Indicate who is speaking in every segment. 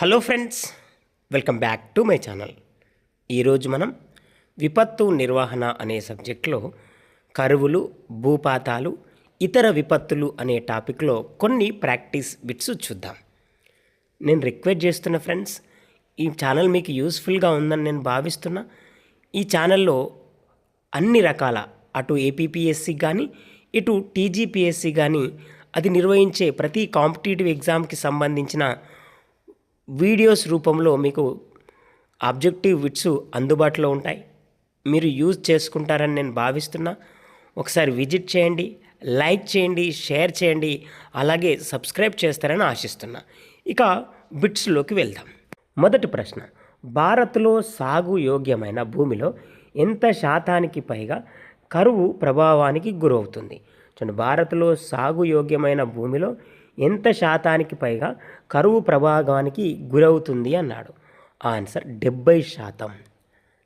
Speaker 1: hello friends welcome back to my channel ఈరోజు మనం విపత్తు నిర్వహణ అనే సబ్జెక్ట్లో కరువులు భూపాతాలు ఇతర విపత్తులు అనే టాపిక్లో కొన్ని ప్రాక్టీస్ బిట్స్ చూద్దాం నేను రిక్వెస్ట్ చేస్తున్న ఫ్రెండ్స్ ఈ ఛానల్ మీకు యూస్ఫుల్గా ఉందని నేను భావిస్తున్నా ఈ ఛానల్లో అన్ని రకాల అటు ఏపీఎస్సి కానీ ఇటు టీజీపీఎస్సి కానీ అది నిర్వహించే ప్రతి కాంపిటేటివ్ ఎగ్జామ్కి సంబంధించిన వీడియోస్ రూపంలో మీకు ఆబ్జెక్టివ్ విట్స్ అందుబాటులో ఉంటాయి మీరు యూజ్ చేసుకుంటారని నేను భావిస్తున్నా ఒకసారి విజిట్ చేయండి లైక్ చేయండి షేర్ చేయండి అలాగే సబ్స్క్రైబ్ చేస్తారని ఆశిస్తున్నా ఇక బిట్స్లోకి వెళ్దాం మొదటి ప్రశ్న భారత్లో సాగు యోగ్యమైన భూమిలో ఎంత శాతానికి పైగా కరువు ప్రభావానికి గురవుతుంది చూడండి భారత్లో సాగు యోగ్యమైన భూమిలో ఎంత శాతానికి పైగా కరువు ప్రభావానికి గురవుతుంది అన్నాడు ఆన్సర్ డెబ్బై శాతం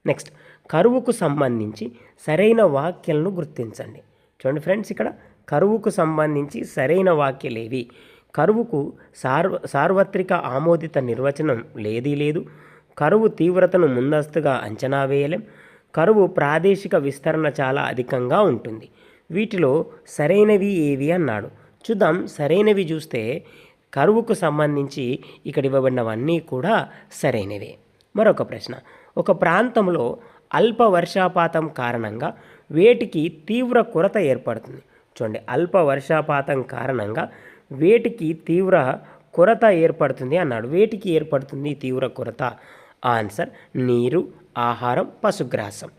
Speaker 1: నెక్స్ట్ కరువుకు సంబంధించి సరైన వాక్యాలను గుర్తించండి చూడండి ఫ్రెండ్స్ ఇక్కడ కరువుకు సంబంధించి సరైన వాక్యలేవి కరువుకు సార్వ సార్వత్రిక ఆమోదిత నిర్వచనం లేదీ లేదు కరువు తీవ్రతను ముందస్తుగా అంచనా వేయలేం కరువు ప్రాదేశిక విస్తరణ చాలా అధికంగా ఉంటుంది వీటిలో సరైనవి ఏవి అన్నాడు చూద్దాం సరైనవి చూస్తే కరువుకు సంబంధించి ఇక్కడ ఇవ్వబడినవన్నీ కూడా సరైనవే మరొక ప్రశ్న ఒక ప్రాంతంలో అల్ప వర్షాపాతం కారణంగా వేటికి తీవ్ర కొరత ఏర్పడుతుంది చూడండి అల్ప వర్షాపాతం కారణంగా వేటికి తీవ్ర కొరత ఏర్పడుతుంది అన్నాడు వేటికి ఏర్పడుతుంది తీవ్ర కొరత ఆన్సర్ నీరు ఆహారం పశుగ్రాసం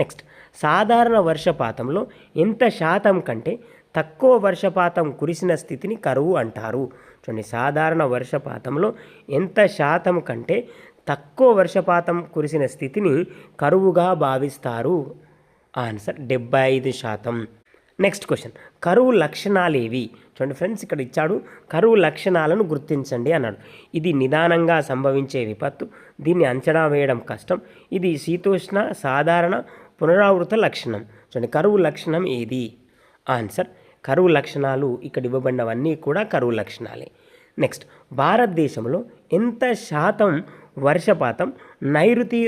Speaker 1: నెక్స్ట్ సాధారణ వర్షపాతంలో ఎంత శాతం కంటే తక్కువ వర్షపాతం కురిసిన స్థితిని కరువు అంటారు చూడండి సాధారణ వర్షపాతంలో ఎంత శాతం కంటే తక్కువ వర్షపాతం కురిసిన స్థితిని కరువుగా భావిస్తారు ఆన్సర్ డెబ్బై ఐదు శాతం నెక్స్ట్ క్వశ్చన్ కరువు లక్షణాలు ఏవి చూడండి ఫ్రెండ్స్ ఇక్కడ ఇచ్చాడు కరువు లక్షణాలను గుర్తించండి అన్నాడు ఇది నిదానంగా సంభవించే విపత్తు దీన్ని అంచనా వేయడం కష్టం ఇది శీతోష్ణ సాధారణ పునరావృత లక్షణం చూడండి కరువు లక్షణం ఏది ఆన్సర్ కరువు లక్షణాలు ఇక్కడ ఇవ్వబడినవన్నీ కూడా కరువు లక్షణాలే నెక్స్ట్ భారతదేశంలో ఎంత శాతం వర్షపాతం నైరుతి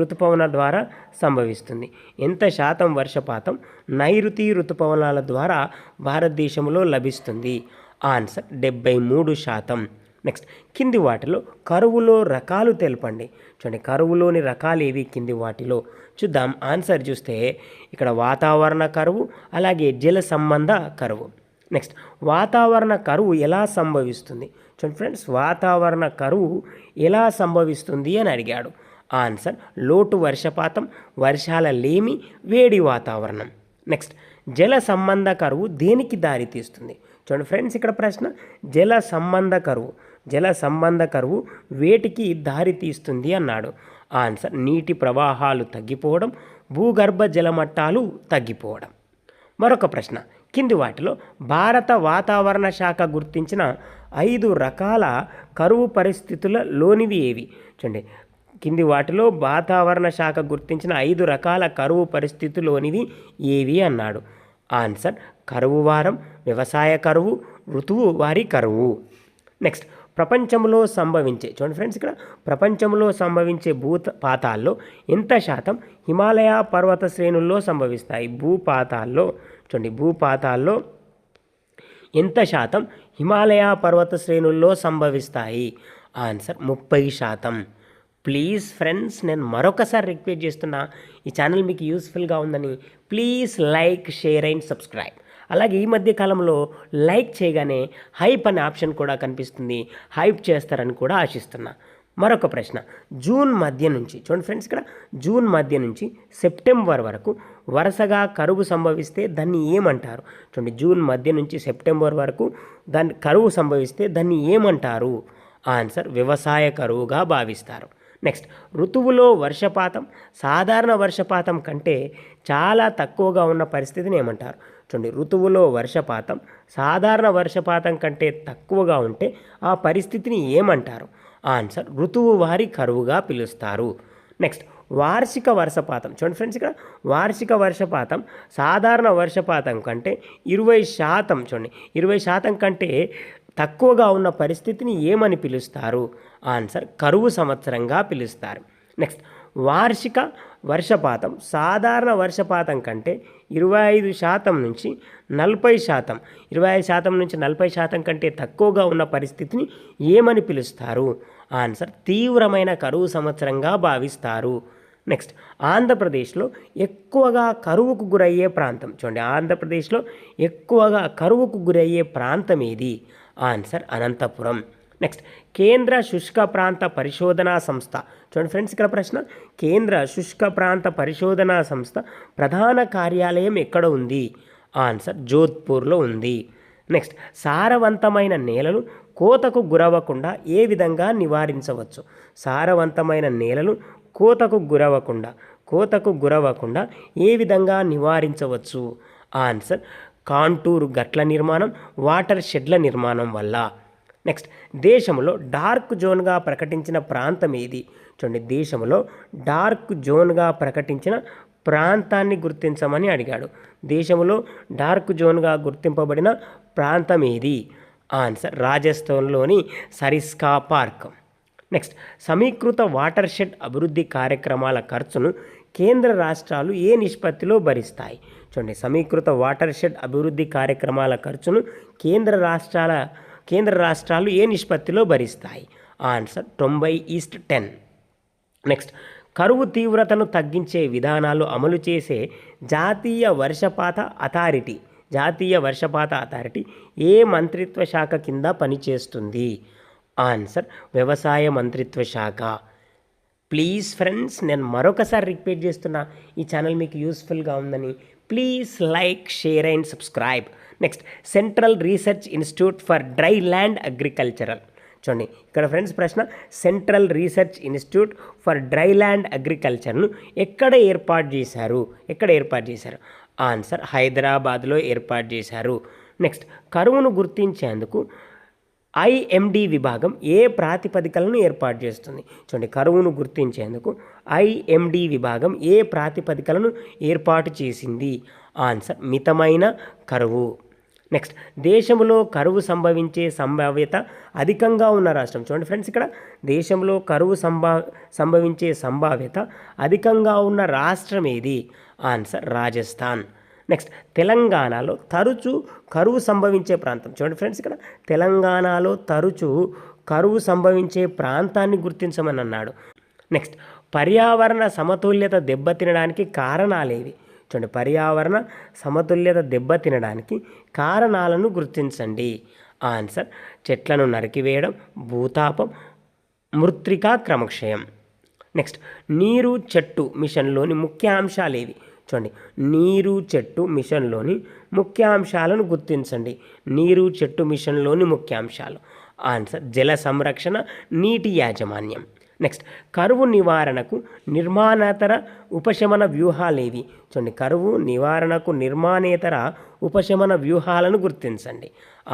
Speaker 1: ఋతుపవనాల ద్వారా సంభవిస్తుంది ఎంత శాతం వర్షపాతం నైరుతి ఋతుపవనాల ద్వారా భారతదేశంలో లభిస్తుంది ఆన్సర్ డెబ్బై మూడు శాతం నెక్స్ట్ కింది వాటిలో కరువులో రకాలు తెలపండి చూడండి కరువులోని రకాలు ఏవి కింది వాటిలో చూద్దాం ఆన్సర్ చూస్తే ఇక్కడ వాతావరణ కరువు అలాగే జల సంబంధ కరువు నెక్స్ట్ వాతావరణ కరువు ఎలా సంభవిస్తుంది చూడండి ఫ్రెండ్స్ వాతావరణ కరువు ఎలా సంభవిస్తుంది అని అడిగాడు ఆన్సర్ లోటు వర్షపాతం వర్షాల లేమి వేడి వాతావరణం నెక్స్ట్ జల సంబంధ కరువు దేనికి దారితీస్తుంది చూడండి ఫ్రెండ్స్ ఇక్కడ ప్రశ్న జల సంబంధ కరువు జల సంబంధ కరువు వేటికి దారితీస్తుంది అన్నాడు ఆన్సర్ నీటి ప్రవాహాలు తగ్గిపోవడం భూగర్భ జలమట్టాలు తగ్గిపోవడం మరొక ప్రశ్న కింది వాటిలో భారత వాతావరణ శాఖ గుర్తించిన ఐదు రకాల కరువు పరిస్థితుల లోనివి ఏవి చూడండి కింది వాటిలో వాతావరణ శాఖ గుర్తించిన ఐదు రకాల కరువు పరిస్థితులోనివి ఏవి అన్నాడు ఆన్సర్ కరువు వారం వ్యవసాయ కరువు ఋతువు వారి కరువు నెక్స్ట్ ప్రపంచంలో సంభవించే చూడండి ఫ్రెండ్స్ ఇక్కడ ప్రపంచంలో సంభవించే పాతాల్లో ఎంత శాతం హిమాలయ పర్వత శ్రేణుల్లో సంభవిస్తాయి భూపాతాల్లో చూడండి భూపాతాల్లో ఎంత శాతం హిమాలయ పర్వత శ్రేణుల్లో సంభవిస్తాయి ఆన్సర్ ముప్పై శాతం ప్లీజ్ ఫ్రెండ్స్ నేను మరొకసారి రిక్వెస్ట్ చేస్తున్నా ఈ ఛానల్ మీకు యూస్ఫుల్గా ఉందని please like share and subscribe అలాగే ఈ మధ్య కాలంలో లైక్ చేయగానే హైప్ అనే ఆప్షన్ కూడా కనిపిస్తుంది హైప్ చేస్తారని కూడా ఆశిస్తున్నా మరొక ప్రశ్న జూన్ మధ్య నుంచి చూడండి ఫ్రెండ్స్ ఇక్కడ జూన్ మధ్య నుంచి సెప్టెంబర్ వరకు వరుసగా కరువు సంభవిస్తే దాన్ని ఏమంటారు చూడండి జూన్ మధ్య నుంచి సెప్టెంబర్ వరకు దాన్ని కరువు సంభవిస్తే దాన్ని ఏమంటారు ఆన్సర్ వ్యవసాయ కరువుగా భావిస్తారు నెక్స్ట్ ఋతువులో వర్షపాతం సాధారణ వర్షపాతం కంటే చాలా తక్కువగా ఉన్న పరిస్థితిని ఏమంటారు చూడండి ఋతువులో వర్షపాతం సాధారణ వర్షపాతం కంటే తక్కువగా ఉంటే ఆ పరిస్థితిని ఏమంటారు ఆన్సర్ ఋతువు వారి కరువుగా పిలుస్తారు నెక్స్ట్ వార్షిక వర్షపాతం చూడండి ఫ్రెండ్స్ ఇక్కడ వార్షిక వర్షపాతం సాధారణ వర్షపాతం కంటే ఇరవై శాతం చూడండి ఇరవై శాతం కంటే తక్కువగా ఉన్న పరిస్థితిని ఏమని పిలుస్తారు ఆన్సర్ కరువు సంవత్సరంగా పిలుస్తారు నెక్స్ట్ వార్షిక వర్షపాతం సాధారణ వర్షపాతం కంటే ఇరవై ఐదు శాతం నుంచి నలభై శాతం ఇరవై ఐదు శాతం నుంచి నలభై శాతం కంటే తక్కువగా ఉన్న పరిస్థితిని ఏమని పిలుస్తారు ఆన్సర్ తీవ్రమైన కరువు సంవత్సరంగా భావిస్తారు నెక్స్ట్ ఆంధ్రప్రదేశ్లో ఎక్కువగా కరువుకు గురయ్యే ప్రాంతం చూడండి ఆంధ్రప్రదేశ్లో ఎక్కువగా కరువుకు గురయ్యే ప్రాంతం ఏది ఆన్సర్ అనంతపురం నెక్స్ట్ కేంద్ర శుష్క ప్రాంత పరిశోధనా సంస్థ చూడండి ఫ్రెండ్స్ ఇక్కడ ప్రశ్న కేంద్ర శుష్క ప్రాంత పరిశోధనా సంస్థ ప్రధాన కార్యాలయం ఎక్కడ ఉంది ఆన్సర్ జోధ్పూర్లో ఉంది నెక్స్ట్ సారవంతమైన నేలలు కోతకు గురవ్వకుండా ఏ విధంగా నివారించవచ్చు సారవంతమైన నేలలు కోతకు గురవ్వకుండా కోతకు గురవ్వకుండా ఏ విధంగా నివారించవచ్చు ఆన్సర్ కాంటూరు గట్ల నిర్మాణం వాటర్ షెడ్ల నిర్మాణం వల్ల నెక్స్ట్ దేశంలో డార్క్ జోన్గా ప్రకటించిన ప్రాంతం ఏది చూడండి దేశంలో డార్క్ జోన్గా ప్రకటించిన ప్రాంతాన్ని గుర్తించమని అడిగాడు దేశంలో డార్క్ జోన్గా గుర్తింపబడిన ప్రాంతం ఏది ఆన్సర్ రాజస్థాన్లోని సరిస్కా పార్క్ నెక్స్ట్ సమీకృత వాటర్ షెడ్ అభివృద్ధి కార్యక్రమాల ఖర్చును కేంద్ర రాష్ట్రాలు ఏ నిష్పత్తిలో భరిస్తాయి చూడండి సమీకృత వాటర్ షెడ్ అభివృద్ధి కార్యక్రమాల ఖర్చును కేంద్ర రాష్ట్రాల కేంద్ర రాష్ట్రాలు ఏ నిష్పత్తిలో భరిస్తాయి ఆన్సర్ తొంభై ఈస్ట్ టెన్ నెక్స్ట్ కరువు తీవ్రతను తగ్గించే విధానాలు అమలు చేసే జాతీయ వర్షపాత అథారిటీ జాతీయ వర్షపాత అథారిటీ ఏ మంత్రిత్వ శాఖ కింద పనిచేస్తుంది ఆన్సర్ వ్యవసాయ మంత్రిత్వ శాఖ ప్లీజ్ ఫ్రెండ్స్ నేను మరొకసారి రిపీట్ చేస్తున్నా ఈ ఛానల్ మీకు యూస్ఫుల్గా ఉందని please like share and subscribe next central research institute for dry land agricultural చూడండి ఇక్కడ ఫ్రెండ్స్ ప్రశ్న central research institute for dry land అగ్రికల్చర్ను ఎక్కడ ఏర్పాటు చేశారు ఎక్కడ ఏర్పాటు చేశారు ఆన్సర్ హైదరాబాద్లో ఏర్పాటు చేశారు నెక్స్ట్ కరువును గుర్తించేందుకు ఐఎండి విభాగం ఏ ప్రాతిపదికలను ఏర్పాటు చేస్తుంది చూడండి కరువును గుర్తించేందుకు ఐఎండి విభాగం ఏ ప్రాతిపదికలను ఏర్పాటు చేసింది ఆన్సర్ మితమైన కరువు నెక్స్ట్ దేశంలో కరువు సంభవించే సంభావ్యత అధికంగా ఉన్న రాష్ట్రం చూడండి ఫ్రెండ్స్ ఇక్కడ దేశంలో కరువు సంభా సంభవించే సంభావ్యత అధికంగా ఉన్న రాష్ట్రం ఏది ఆన్సర్ రాజస్థాన్ నెక్స్ట్ తెలంగాణలో తరచు కరువు సంభవించే ప్రాంతం చూడండి ఫ్రెండ్స్ ఇక్కడ తెలంగాణలో తరచు కరువు సంభవించే ప్రాంతాన్ని గుర్తించమని అన్నాడు నెక్స్ట్ పర్యావరణ సమతుల్యత దెబ్బతినడానికి కారణాలేవి చూడండి పర్యావరణ సమతుల్యత దెబ్బతినడానికి కారణాలను గుర్తించండి ఆన్సర్ చెట్లను నరికివేయడం భూతాపం మృత్రికా క్రమక్షయం నెక్స్ట్ నీరు చెట్టు మిషన్లోని ముఖ్య అంశాలు ఏవి చూడండి నీరు చెట్టు మిషన్లోని ముఖ్యాంశాలను గుర్తించండి నీరు చెట్టు మిషన్లోని ముఖ్యాంశాలు ఆన్సర్ జల సంరక్షణ నీటి యాజమాన్యం నెక్స్ట్ కరువు నివారణకు నిర్మాణేతర ఉపశమన వ్యూహాలేవి చూడండి కరువు నివారణకు నిర్మాణేతర ఉపశమన వ్యూహాలను గుర్తించండి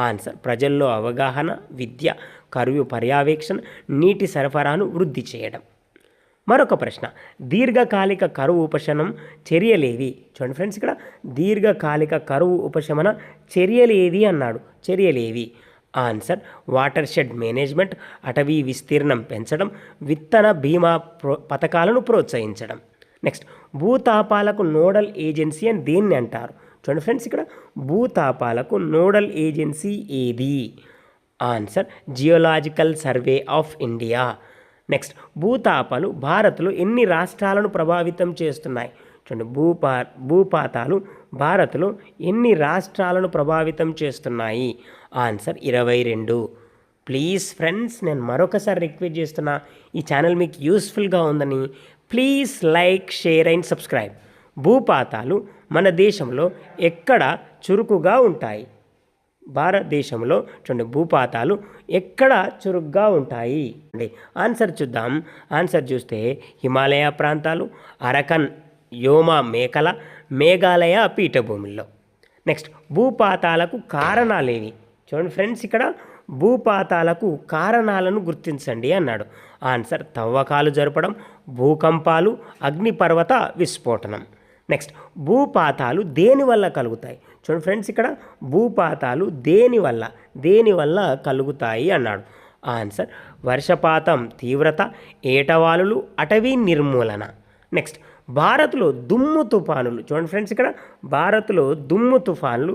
Speaker 1: ఆన్సర్ ప్రజల్లో అవగాహన విద్య కరువు పర్యవేక్షణ నీటి సరఫరాను వృద్ధి చేయడం మరొక ప్రశ్న దీర్ఘకాలిక కరువు ఉపశమనం చర్యలేవి చూడండి ఫ్రెండ్స్ ఇక్కడ దీర్ఘకాలిక కరువు ఉపశమన చర్యలేవి అన్నాడు చర్యలేవి ఆన్సర్ వాటర్ షెడ్ మేనేజ్మెంట్ అటవీ విస్తీర్ణం పెంచడం విత్తన బీమా ప్రో పథకాలను ప్రోత్సహించడం నెక్స్ట్ భూతాపాలకు నోడల్ ఏజెన్సీ అని దేన్ని అంటారు చూడండి ఫ్రెండ్స్ ఇక్కడ భూతాపాలకు నోడల్ ఏజెన్సీ ఏది answer geological survey of India next భూతాపాలు భారత్లో ఎన్ని రాష్ట్రాలను ప్రభావితం చేస్తున్నాయి చూడండి భూపా భూపాతాలు భారత్లో ఎన్ని రాష్ట్రాలను ప్రభావితం చేస్తున్నాయి ఆన్సర్ ఇరవై రెండు ప్లీజ్ ఫ్రెండ్స్ నేను మరొకసారి రిక్వెస్ట్ చేస్తున్నా ఈ ఛానల్ మీకు యూస్ఫుల్గా ఉందని please like share and subscribe భూపాతాలు మన దేశంలో ఎక్కడ చురుకుగా ఉంటాయి భారతదేశంలో చూడండి భూపాతాలు ఎక్కడ చురుగ్గా ఉంటాయి అండి ఆన్సర్ చూద్దాం ఆన్సర్ చూస్తే హిమాలయ ప్రాంతాలు అరకన్ యోమా మేకల మేఘాలయ పీఠభూమిలో నెక్స్ట్ భూపాతాలకు కారణాలేవి చూడండి ఫ్రెండ్స్ ఇక్కడ భూపాతాలకు కారణాలను గుర్తించండి అన్నాడు ఆన్సర్ తవ్వకాలు జరపడం భూకంపాలు అగ్నిపర్వత విస్ఫోటనం నెక్స్ట్ భూపాతాలు దేనివల్ల కలుగుతాయి చూడండి ఫ్రెండ్స్ ఇక్కడ భూపాతాలు దేనివల్ల దేనివల్ల కలుగుతాయి అన్నాడు ఆన్సర్ వర్షపాతం తీవ్రత ఏటవాలులు అటవీ నిర్మూలన నెక్స్ట్ భారత్లో దుమ్ము తుఫానులు చూడండి ఫ్రెండ్స్ ఇక్కడ భారత్లో దుమ్ము తుఫాన్లు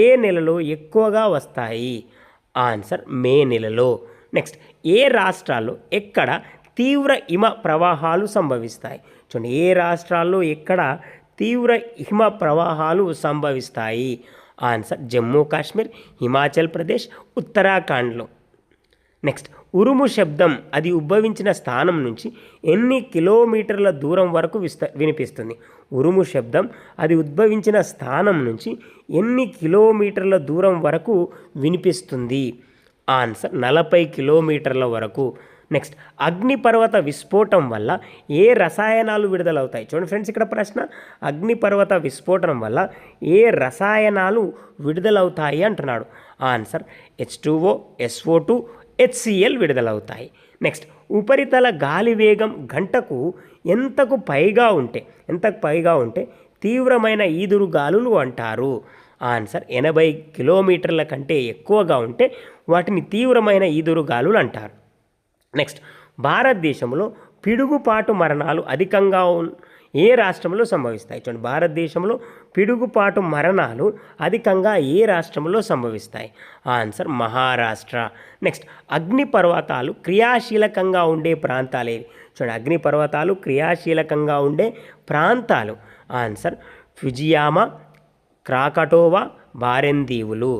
Speaker 1: ఏ నెలలో ఎక్కువగా వస్తాయి ఆన్సర్ మే నెలలో నెక్స్ట్ ఏ రాష్ట్రాల్లో ఎక్కడ తీవ్ర హిమ ప్రవాహాలు సంభవిస్తాయి చూడండి ఏ రాష్ట్రాల్లో ఎక్కడ తీవ్ర హిమ ప్రవాహాలు సంభవిస్తాయి ఆన్సర్ జమ్మూ కాశ్మీర్ హిమాచల్ ప్రదేశ్ ఉత్తరాఖండ్లో నెక్స్ట్ ఉరుము శబ్దం అది ఉద్భవించిన స్థానం నుంచి ఎన్ని కిలోమీటర్ల దూరం వరకు విస్త వినిపిస్తుంది ఉరుము శబ్దం అది ఉద్భవించిన స్థానం నుంచి ఎన్ని కిలోమీటర్ల దూరం వరకు వినిపిస్తుంది ఆన్సర్ నలభై కిలోమీటర్ల వరకు నెక్స్ట్ అగ్నిపర్వత విస్ఫోటం వల్ల ఏ రసాయనాలు విడుదలవుతాయి చూడండి ఫ్రెండ్స్ ఇక్కడ ప్రశ్న అగ్నిపర్వత విస్ఫోటం వల్ల ఏ రసాయనాలు విడుదలవుతాయి అంటున్నాడు answer H two O SO two HCl విడుదలవుతాయి నెక్స్ట్ ఉపరితల గాలి వేగం గంటకు ఎంతకు పైగా ఉంటే ఎంతకు పైగా ఉంటే తీవ్రమైన ఈదురు గాలులు అంటారు ఆన్సర్ ఎనభై కిలోమీటర్ల కంటే ఎక్కువగా ఉంటే వాటిని తీవ్రమైన ఈదురు గాలులు అంటారు నెక్స్ట్ భారతదేశంలో పిడుగుపాటు మరణాలు అధికంగా ఏ రాష్ట్రంలో సంభవిస్తాయి చూడండి భారతదేశంలో పిడుగుపాటు మరణాలు అధికంగా ఏ రాష్ట్రంలో సంభవిస్తాయి ఆన్సర్ మహారాష్ట్ర నెక్స్ట్ అగ్నిపర్వతాలు క్రియాశీలకంగా ఉండే ప్రాంతాలు ఏవి చూడండి అగ్నిపర్వతాలు క్రియాశీలకంగా ఉండే ప్రాంతాలు ఆన్సర్ ఫ్యుజియామా క్రాకటోవా బారెన్ దీవులు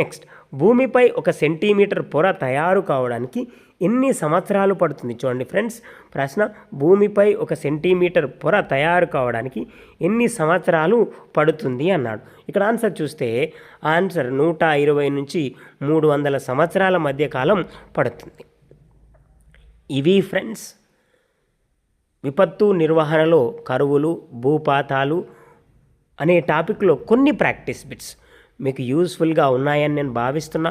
Speaker 1: నెక్స్ట్ భూమిపై ఒక సెంటీమీటర్ పొర తయారు కావడానికి ఎన్ని సంవత్సరాలు పడుతుంది చూడండి ఫ్రెండ్స్ ప్రశ్న భూమిపై ఒక సెంటీమీటర్ పొర తయారు కావడానికి ఎన్ని సంవత్సరాలు పడుతుంది అన్నాడు ఇక్కడ ఆన్సర్ చూస్తే ఆన్సర్ నూట ఇరవై నుంచి మూడు వందల సంవత్సరాల మధ్య కాలం పడుతుంది ఇవి ఫ్రెండ్స్ విపత్తు నిర్వహణలో కరువులు భూపాతాలు అనే టాపిక్లో కొన్ని ప్రాక్టీస్ బిట్స్ మీకు యూస్ఫుల్గా ఉన్నాయని నేను భావిస్తున్నా